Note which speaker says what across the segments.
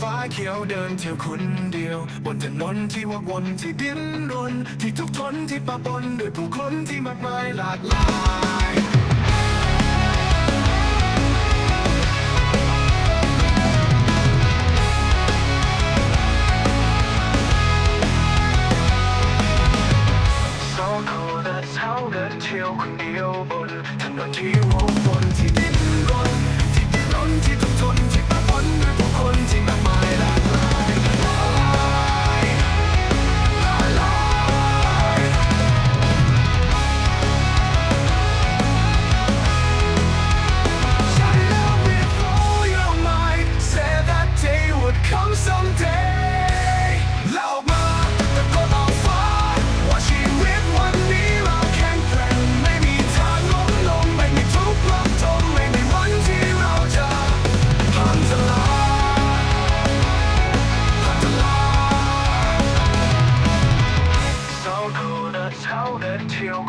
Speaker 1: ฟ้าเขียวเดินเที่ยวคนเดียว บนถนนที่วกวนที่ดิ้นรน ที่ทุกทนที่ปะปนด้วยผู้คนที่มากมายหลากหลายสองคนและเท้าเดินเที่ยวคนเดียวบนถนนที่วก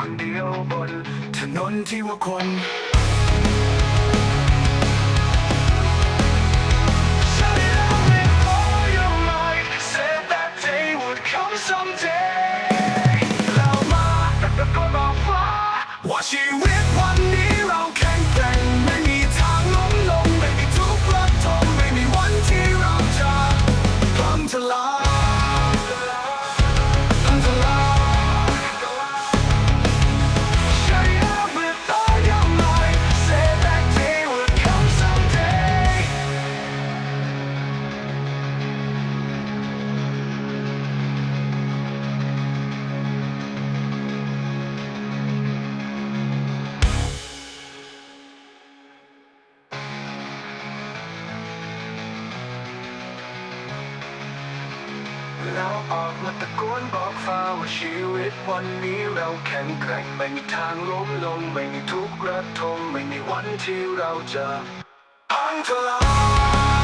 Speaker 1: คนเดียวบนถนนที่ว่าคน Shut it up before your mind said that day would come someday แล้วมาแต่ก็บอกว่าว่าชีวิตวัน แล้วออกมาตะโกนบอกฟ้าว่าชีวิตวันนี้เราแข็งแกร่งไม่มีทางล้มลงไม่มีทุกข์ระทมไม่มีวันที่เราจะพังทลาย